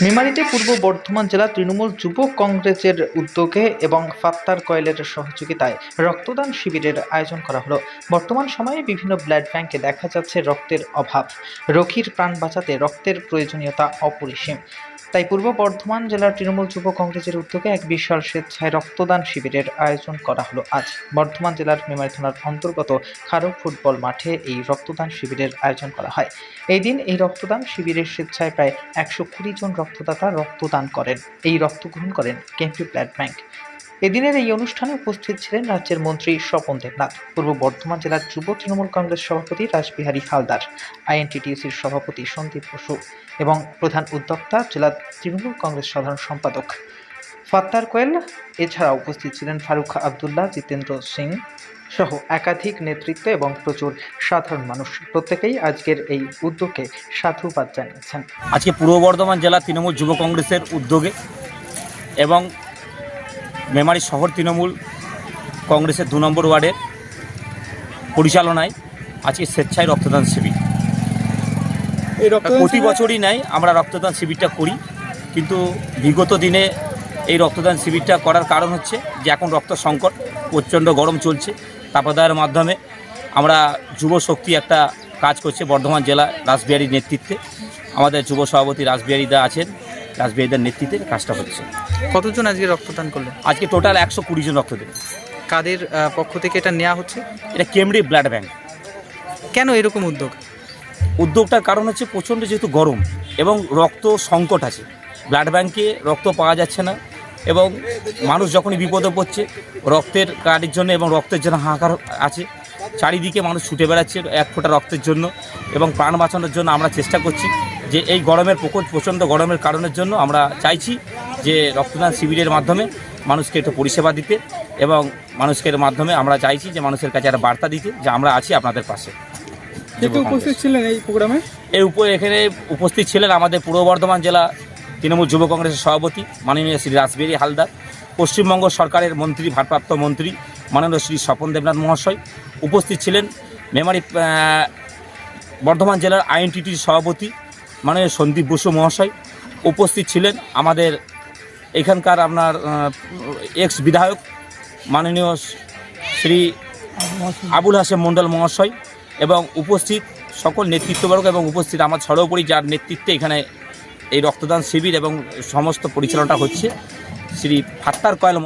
মেমারিতে পূর্ব বর্ধমান জেলা তৃণমূল যুব কংগ্রেসের উদ্যোগে এবং ফাত্তার কয়েলের সহযোগিতায় রক্তদান শিবিরের আয়োজন করা হলো। বর্তমান সময়ে বিভিন্ন ব্লাড ব্যাংকে দেখা যাচ্ছে রক্তের অভাব। রোগীর প্রাণ বাঁচাতে রক্তের প্রয়োজনীয়তা অপরিসীম। তাই পূর্ব বর্ধমান জেলার তৃণমূল যুব কংগ্রেসের উদ্যোগে এক বিশাল স্বেচ্ছায় রক্তদান শিবিরের আয়োজন করা হলো। আজ বর্ধমান জেলার মেমারি থানার অন্তর্গত খারো ফুটবল মাঠে এই রক্তদান শিবিরের আয়োজন করা হয়। এই দিন এই রক্তদান শিবিরের স্বেচ্ছায় প্রায় একশো কুড়ি জন রক্তদাতা রক্তদান করেন। এই রক্ত গ্রহণ করেন কেন্দ্রীয় ব্লাড ব্যাংক। এদিনের এই অনুষ্ঠানে উপস্থিত ছিলেন রাজ্যের মন্ত্রী স্বপন দেবনাথ, পূর্ব বর্ধমান জেলার যুব তৃণমূল কংগ্রেস সভাপতি রাসবিহারী হালদার, আইএনটিটিউসির সভাপতি সন্দীপ বসু এবং প্রধান উদ্যোক্তা জেলার তৃণমূল কংগ্রেস সাধারণ সম্পাদক ফাত্তার কোয়েল। এছাড়া উপস্থিত ছিলেন ফারুক আবদুল্লাহ, জিতেন্দ্র সিং সহ একাধিক নেতৃত্ব এবং প্রচুর সাধারণ মানুষ। প্রত্যেকেই আজকের এই উদ্যোগে সাধুবাদ জানিয়েছেন। আজকে পূর্ব বর্ধমান জেলা তৃণমূল যুব কংগ্রেসের উদ্যোগে এবং মেমারি শহর তৃণমূল কংগ্রেসের দু নম্বর ওয়ার্ডের পরিচালনায় আজকে স্বেচ্ছায় রক্তদান শিবির। প্রতি বছরই নাই আমরা রক্তদান শিবিরটা করি কিন্তু বিগত দিনে এই রক্তদান শিবিরটা করার কারণ হচ্ছে যে এখন রক্ত সংকট প্রচণ্ড গরম চলছে। তাপদায়ের মাধ্যমে আমরা যুব শক্তি একটা কাজ করছে বর্ধমান জেলা রাসবিহারীর নেতৃত্বে। আমাদের যুব সভাপতি রাসবিহারীদা আছেন। রাসবিহারীদার নেতৃত্বে কাজটা হচ্ছে। কতজন আজকে রক্তদান করলেন? আজকে টোটাল একশো কুড়ি জন রক্ত দেবে। কাদের পক্ষ থেকে এটা নেওয়া হচ্ছে? এটা কেমরি ব্লাড ব্যাংক। কেন এরকম উদ্যোগ? উদ্যোগটার কারণ হচ্ছে প্রচণ্ড যেহেতু গরম এবং রক্ত সংকট আছে। ব্লাড ব্যাংকে রক্ত পাওয়া যাচ্ছে না এবং মানুষ যখনই বিপদে পড়ছে রক্তের কার্ডের জন্য এবং রক্তের জন্য হাহাকার আছে। চারিদিকে মানুষ ছুটে বেড়াচ্ছে এক ফোঁটা রক্তের জন্য এবং প্রাণ বাঁচানোর জন্য আমরা চেষ্টা করছি। যে এই গরমের প্রকোপ প্রচণ্ড গরমের কারণের জন্য আমরা চাইছি যে রক্তদান শিবিরের মাধ্যমে মানুষকে একটু পরিষেবা দিতে এবং মানুষের মাধ্যমে আমরা চাইছি যে মানুষের কাছে একটা বার্তা দিতে যে আমরা আছি আপনাদের পাশে। উপস্থিত ছিলেন এই প্রোগ্রামে? এর উপর এখানে উপস্থিত ছিলেন আমাদের পূর্ব বর্ধমান জেলা তৃণমূল যুব কংগ্রেসের সভাপতি মাননীয় শ্রী রাসবেরি হালদার পশ্চিমবঙ্গ সরকারের মন্ত্রী ভারপ্রাপ্ত মন্ত্রী মাননীয় শ্রী স্বপন দেবনাথ মহাশয় উপস্থিত ছিলেন। মেমারি বর্ধমান জেলার আইএনটিটির সভাপতি মাননীয় সন্দীপ বসু মহাশয় উপস্থিত ছিলেন আমাদের এখানকার আপনার এক্স বিধায়ক মাননীয় শ্রী আবুল হাসেম মণ্ডল মহাশয় এবং উপস্থিত সকল নেতৃত্ববর্গ এবং উপস্থিত আমার সর্বোপরি যার নেতৃত্বে এখানে এই রক্তদান শিবির এবং সমস্ত পরিচালনাটা হচ্ছে, শ্রী ফাত্তার কয়েল